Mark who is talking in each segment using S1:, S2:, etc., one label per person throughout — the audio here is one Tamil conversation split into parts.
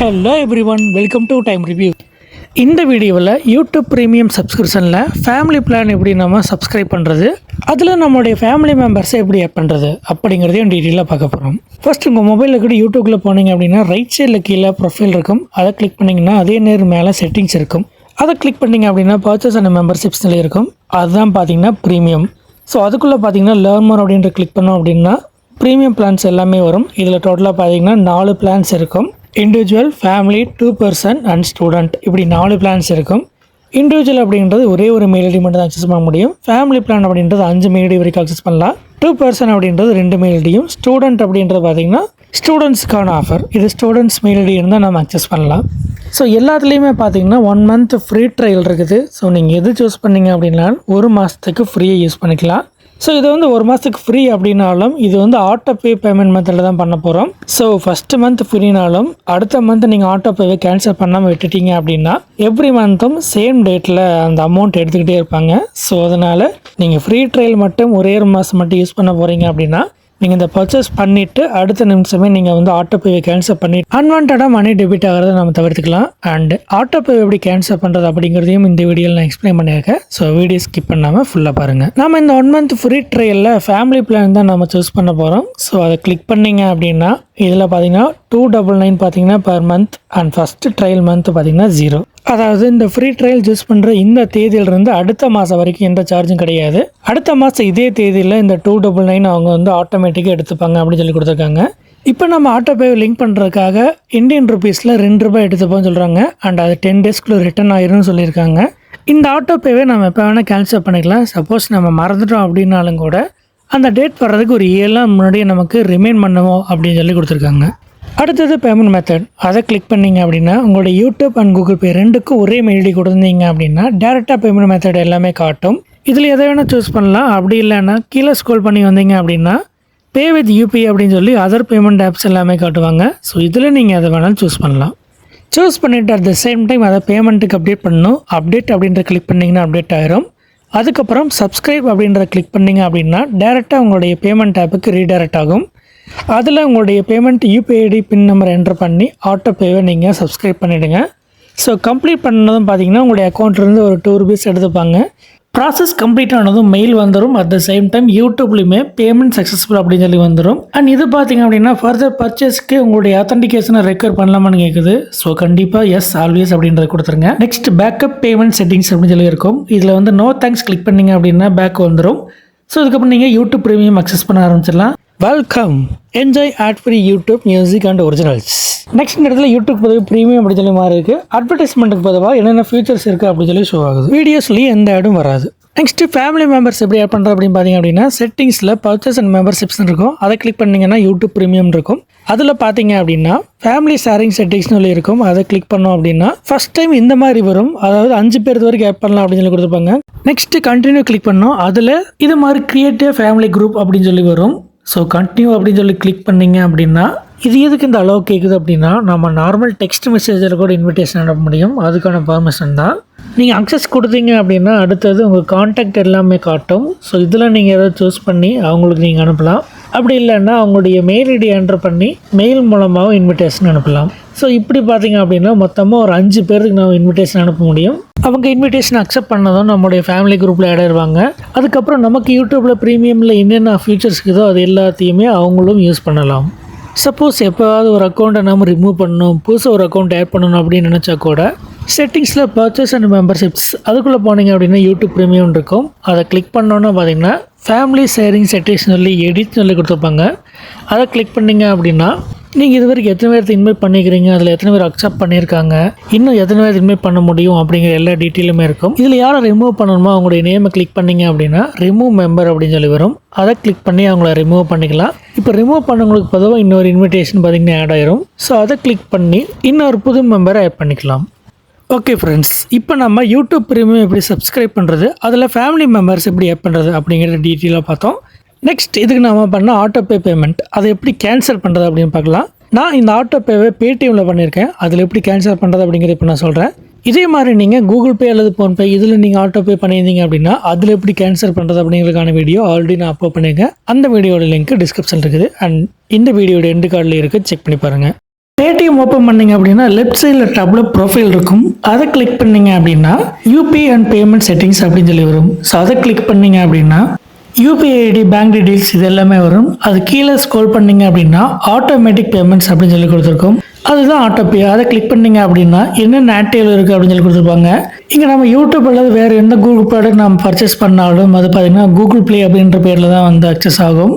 S1: Hello everyone welcome to time review இந்த வீடியோவில் யூடியூப் ப்ரீமியம் சப்ஸ்கிரிப்ஷனில் ஃபேமிலி பிளான் எப்படி நம்ம சப்ஸ்கிரைப் பண்ணுறது அதில் நம்மளுடைய ஃபேமிலி மெம்பர்ஸை எப்படி ஆட் பண்ணுறது அப்படிங்கிறதையும் டீட்டெயிலாக பார்க்க போகிறோம் ஃபர்ஸ்ட் உங்கள் மொபைலில் கூட யூடியூப்பில் போனீங்க அப்படின்னா ரைட் சைடில் கீழே ப்ரொஃபைல் இருக்கும். அதை கிளிக் பண்ணிங்கன்னா அதே நேர் மேலே செட்டிங்ஸ் இருக்கும். அதை கிளிக் பண்ணிங்க அப்படின்னா பர்ச்சேஸ் அண்ட் மெம்பர்ஷிப்ஸ்ல இருக்கும். அதுதான் பார்த்தீங்கன்னா ப்ரீமியம் ஸோ அதுக்குள்ளே பார்த்தீங்கன்னா லேர்மர் அப்படின்ற கிளிக் பண்ணோம் அப்படின்னா ப்ரீமியம் பிளான்ஸ் எல்லாமே வரும். இதில் டோட்டலாக பார்த்தீங்கன்னா நாலு பிளான்ஸ் இருக்கும். Individual family two person and student இப்படி நாலு பிளான்ஸ் இருக்கும். இண்டிவிஜுவல் அப்படின்றது ஒரே ஒரு மெயில் ஐடி மட்டும் தான் அக்சஸ் பண்ண முடியும். ஃபேமிலி பிளான் அப்படின்றது அஞ்சு மெயில் ஐடி வரைக்கும் அக்சஸ் பண்ணலாம். டூ பர்சன் அப்படின்றது ரெண்டு மெயில் ஐடியும் ஸ்டூடெண்ட் அப்படின்றது பார்த்தீங்கன்னா ஸ்டூடெண்ட்ஸ்க்கான ஆஃபர் இது ஸ்டூடெண்ட்ஸ் மெயில் ஐடி இருந்தால் நம்ம அக்சஸ் பண்ணலாம். ஸோ எல்லாத்துலேயுமே பார்த்தீங்கன்னா ஒன் மந்த் ஃப்ரீ ட்ரையல் இருக்குது. ஸோ நீங்கள் எது சூஸ் பண்ணீங்க அப்படின்னா ஒரு மாதத்துக்கு ஃப்ரீயாக யூஸ் பண்ணிக்கலாம். ஸோ இது வந்து ஒரு மாதத்துக்கு ஃப்ரீ அப்படின்னாலும் இது வந்து ஆட்டோ பே பேமெண்ட் மெத்தடில் தான் பண்ண போகிறோம் ஸோ ஃபஸ்ட்டு மந்த் ஃப்ரீனாலும் அடுத்த மந்த் நீங்கள் ஆட்டோ பேவை கேன்சல் பண்ணாமல் விட்டுட்டீங்க அப்படின்னா எவ்ரி மந்த்தும் சேம் டேட்டில் அந்த அமௌண்ட் எடுத்துக்கிட்டே இருப்பாங்க. ஸோ அதனால் நீங்கள் ஃப்ரீ ட்ரையல் மட்டும் ஒரே ஒரு மாதம் மட்டும் யூஸ் பண்ண போகிறீங்க அப்படின்னா நீங்கள் இந்த பர்ச்சேஸ் பண்ணிவிட்டு அடுத்த நிமிஷமே நீங்கள் வந்து ஆட்டோபேவை கேன்சல் பண்ணி அன்வான்டாக மணி டெபிட் ஆகிறத நம்ம தவிர்த்துக்கலாம். அண்ட் ஆட்டோபேவை எப்படி கேன்சல் பண்ணுறது அப்படிங்கிறதையும் இந்த வீடியோவில் நான் எக்ஸ்பிளைன் பண்ணியிருக்கேன். ஸோ வீடியோ ஸ்கிப் பண்ணாமல் ஃபுல்லாக பாருங்கள் நம்ம இந்த ஒன் மந்த் ஃப்ரீ ட்ரையலில் ஃபேமிலி பிளான் தான் நம்ம சூஸ் பண்ண போகிறோம் ஸோ அதை கிளிக் பண்ணீங்க அப்படின்னா இதில் பார்த்தீங்கன்னா டூ டபுள் நைன் பார்த்தீங்கன்னா per month and first trial month பார்த்தீங்கன்னா ஜீரோ அதாவது இந்த ஃப்ரீ ட்ரையல் யூஸ் பண்ணுற இந்த தேதியிலிருந்து அடுத்த மாதம் வரைக்கும் எந்த சார்ஜும் கிடையாது. அடுத்த மாதம் இதே தேதியில் இந்த டூ டபுள் நைன் அவங்க வந்து ஆட்டோமேட்டிக்காக எடுத்துப்பாங்க அப்படின்னு சொல்லி கொடுத்துருக்காங்க. இப்போ நம்ம ஆட்டோபேவை லிங்க் பண்ணுறதுக்காக இந்தியன் ருபீஸில் ரெண்டு ரூபாய் எடுத்துப்போம்னு சொல்கிறாங்க அண்ட் அது டென் டேஸ்க்குள்ளே ரிட்டர்ன் ஆயிரும்னு சொல்லியிருக்காங்க. இந்த ஆட்டோபேவை நம்ம எப்போ வேணால் கேன்சல் பண்ணிக்கலாம். சப்போஸ் நம்ம மறந்துட்டோம் அப்படின்னாலும் கூட அந்த டேட் வர்றதுக்கு ஒரு ஏழு நாள் முன்னாடியே நமக்கு ரிமைண்ட் பண்ணுவோம் அப்படின்னு சொல்லி கொடுத்துருக்காங்க. அடுத்தது பேமெண்ட் மெத்தட் அதை கிளிக் பண்ணிங்க அப்படின்னா உங்களோட யூடியூப் அண்ட் கூகுள் பே ரெண்டுக்கும் ஒரே மெயில் ஐடி கொடுத்தீங்க அப்படின்னா டேரெக்டாக பேமெண்ட் மெத்தட் எல்லாமே காட்டும். இதில் எதை வேணால் சூஸ் பண்ணலாம். அப்படி இல்லைன்னா கீழே ஸ்க்ரோல் பண்ணி வந்தீங்க அப்படின்னா பே வித் யூபிஐ அப்படின்னு சொல்லி அதர் பேமெண்ட் ஆப்ஸ் எல்லாமே காட்டுவாங்க. ஸோ இதில் நீங்கள் எதை வேணாலும் சூஸ் பண்ணலாம். சூஸ் பண்ணிவிட்டு அட் த சேம் டைம் அதை பேமெண்ட்டுக்கு அப்டேட் பண்ணணும். அப்டேட் அப்படின்ற கிளிக் பண்ணிங்கன்னா அப்டேட் ஆகிரும் அதுக்கப்புறம் சப்ஸ்கிரைப் அப்படின்றத கிளிக் பண்ணிங்க அப்படின்னா டேரெக்டாக உங்களுடைய பேமெண்ட் ஆப்புக்கு ரீடைரக்ட் ஆகும். அதில் உங்களுடைய payment UPI ID pin number enter பண்ணி ஆட்டோபேவை நீங்கள் சப்ஸ்கிரைப் பண்ணிவிடுங்க ஸோ கம்ப்ளீட் பண்ணதும் பார்த்தீங்கன்னா உங்களுடைய அக்கௌண்ட்லேருந்து ஒரு டூ ருபீஸ் எடுத்துப்பாங்க. ப்ராசஸ் கம்ப்ளீட் ஆனதும் மெயில் வந்துடும் அட் த சேம் டைம் யூடியூப்லையுமே பேமெண்ட் சக்ஸஸ்ஃபுல் அப்படின்னு சொல்லி வந்துடும் அண்ட் இது பார்த்தீங்க அப்படின்னா ஃபர்தர் பர்ச்சேஸ்க்கு உங்களுடைய அத்தன்டிகேஷனை ரெக்கவர் பண்ணலாமான்னு கேட்குது ஸோ கண்டிப்பாக எஸ் ஆல்வேஸ் அப்படின்றத கொடுத்துருங்க. நெக்ஸ்ட் பேக்கப் பேமெண்ட் செட்டிங்ஸ் அப்படின்னு சொல்லி இருக்கும். இதில் வந்து நோ தேங்க்ஸ் கிளிக் பண்ணீங்க அப்படின்னா பேக் வந்துடும் ஸோ இதுக்கப்புறம் நீங்கள் யூடியூப் ப்ரீமியம் அக்சஸ் பண்ண ஆரம்பிச்சிடலாம். Welcome enjoy ad free YouTube music and originals next இடத்துல யூடியூப் பதிவு ப்ரீமியம் அப்படி சொல்லி மாதிரி இருக்குது அட்வர்டைஸ்மெண்ட்டுக்கு பதிலாக என்னென்ன ஃபீச்சர்ஸ் இருக்குது அப்படின்னு சொல்லி ஷோ ஆகுது. வீடியோஸ்லேயும் எந்த ஆடும் வராது. நெக்ஸ்ட் ஃபேமிலி மெம்பர்ஸ் எப்படி ஆட் பண்ணுறது அப்படின்னு பார்த்தீங்க அப்படின்னா செட்டிங்ஸில் பர்ச்சேஸ் அண்ட் மெம்பர்ஷிப்ஸ் இருக்கும். அதை கிளிக் பண்ணிங்கன்னா யூடியூப் ப்ரீமியம் இருக்கும். அதில் பார்த்தீங்க அப்படின்னா ஃபேமிலி ஷேரிங் செட்டிங்ஸ்னு சொல்லி இருக்கும். அதை கிளிக் பண்ணோம் அப்படின்னா ஃபர்ஸ்ட் டைம் இந்த மாதிரி வரும். அதாவது அஞ்சு பேர் வரைக்கும் ஆட் பண்ணலாம் அப்படின்னு சொல்லி கொடுத்துருப்பாங்க. நெக்ஸ்ட் கண்டினியூ கிளிக் பண்ணோம். அதில் இது மாதிரி கிரியேட்டிவ் ஃபேமிலி குரூப் அப்படின்னு சொல்லி வரும். ஸோ கண்டினியூ அப்படின்னு சொல்லி கிளிக் பண்ணீங்க அப்படின்னா இது எதுக்கு இந்த அளவு கேட்குது அப்படின்னா நம்ம நார்மல் டெக்ஸ்ட் மெசேஜில் கூட இன்விடேஷன் அனுப்ப முடியும். அதுக்கான பர்மிஷன் தான். நீங்கள் அக்சஸ் கொடுத்தீங்க அப்படின்னா அடுத்தது உங்கள் காண்டாக்ட் எல்லாமே காட்டும். ஸோ இதில் நீங்கள் எதாவது சூஸ் பண்ணி அவங்களுக்கு நீங்கள் அனுப்பலாம். அப்படி இல்லைன்னா அவங்களுடைய மெயில் ஐடி என்டர் பண்ணி மெயில் மூலமாகவும் இன்விடேஷன் அனுப்பலாம். ஸோ இப்படி பார்த்தீங்க அப்படின்னா மொத்தமாக ஒரு அஞ்சு பேருக்கு நம்ம இன்விடேஷன் அனுப்ப முடியும். அவங்க இன்விடேஷன் அக்செப்ட் பண்ணதும் நம்மளுடைய ஃபேமிலி குரூப்பில் ஆயிடுவாங்க அதுக்கப்புறம் நமக்கு யூடியூப்பில் ப்ரீமியமில் என்னென்ன ஃபீச்சர்ஸ் இருக்குதோ அது எல்லாத்தையுமே அவங்களும் யூஸ் பண்ணலாம். சப்போஸ் எப்போவாவது ஒரு அக்கௌண்ட்டை நம்ம ரிமூவ் பண்ணணும் புதுசாக ஒரு அக்கௌண்ட் ஆட் பண்ணணும் அப்படின்னு நினச்சா கூட செட்டிங்ஸில் பர்ச்சேஸ் அண்ட் மெம்பர்ஷிப்ஸ் அதுக்குள்ளே போனீங்க அப்படின்னா யூடியூப் ப்ரீமியம் இருக்கும். அதை கிளிக் பண்ணோன்னா பார்த்தீங்கன்னா ஃபேமிலி ஷேரிங் செட்டிங்ஸ் சொல்லி எடிட் சொல்லி கொடுத்துருப்பாங்க. அதை கிளிக் பண்ணிங்க அப்படின்னா நீங்கள் இது வரைக்கும் எத்தனை பேர்த்து இன்வைட் பண்ணிக்கிறீங்க அதில் எத்தனை பேர் அக்செப்ட் பண்ணியிருக்காங்க இன்னும் எத்தனை பேர் இன்வைட் பண்ண முடியும் அப்படிங்கிற எல்லா டீட்டெயிலுமே இருக்கும். இதில் யாரை ரிமூவ் பண்ணணுமோ அவங்களுடைய நேமை கிளிக் பண்ணீங்க அப்படின்னா ரிமூவ் மெம்பர் அப்படின்னு சொல்லி வரும். அதை கிளிக் பண்ணி அவங்கள ரிமூவ் பண்ணிக்கலாம். இப்போ ரிமூவ் பண்ணவங்களுக்கு பொதுவாக இன்னொரு இன்விடேஷன் பார்த்தீங்கன்னா ஆட் ஆயிரும். ஸோ அதை கிளிக் பண்ணி இன்னொரு புது மெம்பரை ஆட் பண்ணிக்கலாம். ஓகே ஃப்ரெண்ட்ஸ் இப்போ நம்ம யூடியூப் ப்ரீமியம் எப்படி சப்ஸ்கிரைப் பண்ணுறது அதில் ஃபேமிலி மெம்பர்ஸ் எப்படி ஆட் பண்ணுறது அப்படிங்கிற டீட்டெயிலாக பார்த்தோம். நெக்ஸ்ட் இதுக்கு நம்ம பண்ண ஆட்டோபே பேமெண்ட் அதை எப்படி கேன்சல் பண்ணுறது அப்படின்னு பார்க்கலாம். நான் இந்த ஆட்டோபேவை பேடிஎம்மில் பண்ணியிருக்கேன் அதில் எப்படி கேன்சல் பண்ணுறது அப்படிங்கிறத இப்போ நான் சொல்கிறேன் இதே மாதிரி நீங்கள் கூகுள் பே அல்லது ஃபோன்பே இதில் நீங்கள் ஆட்டோ பே பண்ணியிருந்தீங்க அப்படின்னா அதில் எப்படி கேன்சல் பண்ணுறது அப்படிங்கிறதுக்கான வீடியோ ஆல்ரெடி நான் அப்லோட் பண்ணியிருக்கேன். அந்த வீடியோட லிங்க் டிஸ்கிரிப்ஷன் இருக்குது. அண்ட் இந்த வீடியோட எண்டு கார்டில் இருக்குது செக் பண்ணி பாருங்கள் பேடிஎம் ஓப்பன் பண்ணீங்க அப்படின்னா லெஃப்ட் சைடில் டேப்பில் ப்ரொஃபைல் இருக்கும். அதை கிளிக் பண்ணீங்க அப்படின்னா யூபிஐ அண்ட் பேமெண்ட் செட்டிங்ஸ் அப்படின்னு சொல்லி வரும். ஸோ அதை கிளிக் பண்ணீங்க அப்படின்னா யூபிஐ ஐடி பேங்க் டீடைல்ஸ் இது எல்லாமே வரும். அது கீழே ஸ்க்ரோல் பண்ணீங்க அப்படின்னா ஆட்டோமேட்டிக் பேமெண்ட்ஸ் அப்படின்னு சொல்லி கொடுத்துருக்கோம். அதுதான் ஆட்டோபே அதை கிளிக் பண்ணீங்க அப்படின்னா என்னென்ன ஆக்டிவ் இருக்குது அப்படின்னு சொல்லி கொடுத்துருப்பாங்க. இங்கே நம்ம யூடியூப் அல்லது வேறு எந்த கூகுள் ப்ராடக்ட் நம்ம பர்ச்சேஸ் பண்ணாலும் அது பார்த்தீங்கன்னா கூகுள் ப்ளே அப்படின்ற பேரில் தான் வந்து அக்சஸ் ஆகும்.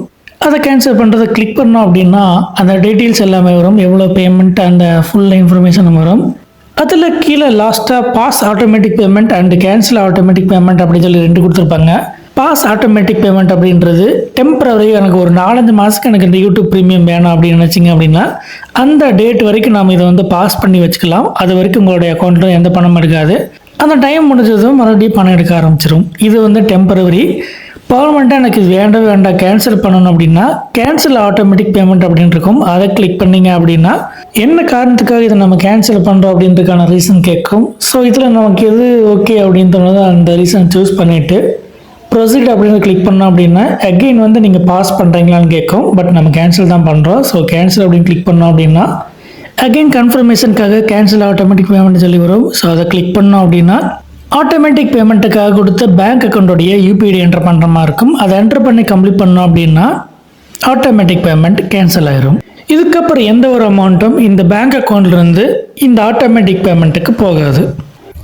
S1: அதை கேன்சல் பண்ணுறதை கிளிக் பண்ணோம் அப்படின்னா அந்த டீட்டெயில்ஸ் எல்லாமே வரும். எவ்வளோ பேமெண்ட் அந்த ஃபுல் இன்ஃபர்மேஷன் வரும். அதில் கீழே லாஸ்ட்டாக pause automatic payment and cancel automatic payment அப்படின்னு சொல்லி ரெண்டு கொடுத்துருப்பாங்க. பாஸ் ஆட்டோமேட்டிக் பேமெண்ட் அப்படின்றது டெம்பரவரி எனக்கு ஒரு நாலஞ்சு மாதத்துக்கு எனக்கு இந்த யூடியூப் ப்ரீமியம் வேணும் அப்படின்னு நினச்சிங்க அப்படின்னா அந்த டேட் வரைக்கும் நாம் இதை வந்து பாஸ் பண்ணி வச்சுக்கலாம். அது வரைக்கும் உங்களுடைய அக்கௌண்ட்டில் எந்த பணமும் எடுக்காது அந்த டைம் முடிஞ்சதும் மறுபடியும் பணம் எடுக்க ஆரம்பிச்சிடும் இது வந்து டெம்பரவரி பர்மனெண்ட்டாக எனக்கு இது வேண்டவே வேண்டாம். கேன்சல் பண்ணணும் அப்படின்னா கேன்சல் ஆட்டோமேட்டிக் பேமெண்ட் அப்படின்னு இருக்கும். அதை கிளிக் பண்ணீங்க அப்படின்னா என்ன காரணத்துக்காக இதை நம்ம கேன்சல் பண்ணுறோம் அப்படின்றதுக்கான ரீசன் கேட்கும். ஸோ இதில் நமக்கு எது ஓகே அப்படின்னு தோணுதோ அந்த ரீசன் சூஸ் பண்ணிவிட்டு ப்ரொசீட் அப்படின்னு கிளிக் பண்ணோம் அப்படின்னா அகெயின் வந்து நீங்கள் பாஸ் பண்ணுறீங்களான்னு கேட்கும். பட் நம்ம கேன்சல் தான் பண்ணுறோம் ஸோ கேன்சல் அப்படின்னு கிளிக் பண்ணோம் அப்படின்னா அகெயின் கன்ஃபர்மேஷனுக்காக கேன்சல் ஆட்டோமேட்டிக் பேமெண்ட் சொல்லி வரும். ஸோ அதை கிளிக் பண்ணோம் அப்படின்னா ஆட்டோமேட்டிக் பேமெண்ட்டுக்காக கொடுத்த பேங்க் அக்கௌண்ட்டோடைய யூபிஐடி என்டர் பண்ணுற மாதிரி இருக்கும். அதை என்டர் பண்ணி கம்ப்ளீட் பண்ணோம் அப்படின்னா ஆட்டோமேட்டிக் பேமெண்ட் கேன்சல் ஆயிரும். இதுக்கப்புறம் எந்த ஒரு அமௌண்ட்டும் இந்த பேங்க் அக்கௌண்ட்லேருந்து இந்த ஆட்டோமேட்டிக் பேமெண்ட்டுக்கு போகாது.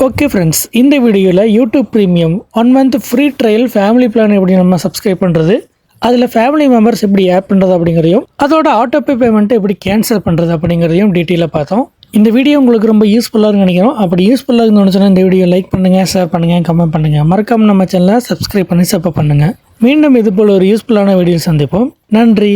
S1: ஓகே ஃப்ரெண்ட்ஸ் இந்த வீடியோவில் YouTube premium one month free trial family plan எப்படி நம்ம சப்ஸ்கிரைப் பண்ணுறது அதில் ஃபேமிலி மெம்பர்ஸ் எப்படி ஆட் பண்ணுறது அப்படிங்கிறதையும் அதோட ஆட்டோபே பேமெண்ட்டை எப்படி கேன்சல் பண்ணுறது அப்படிங்கிறதையும் டீட்டெயிலாக பார்த்தோம். இந்த வீடியோ உங்களுக்கு ரொம்ப யூஸ்ஃபுல்லாக நினைக்கிறோம். அப்படி யூஸ்ஃபுல்லாக இருந்துச்சுன்னா இந்த வீடியோ லைக் பண்ணுங்கள் ஷேர் பண்ணுங்கள் கமெண்ட் பண்ணுங்கள் மறக்காம நம்ம சேனலை சப்ஸ்கிரைப் பண்ணி சப்போர்ட் பண்ணுங்கள் மீண்டும் இது போல் ஒரு யூஸ்ஃபுல்லான வீடியோ சந்திப்போம். நன்றி.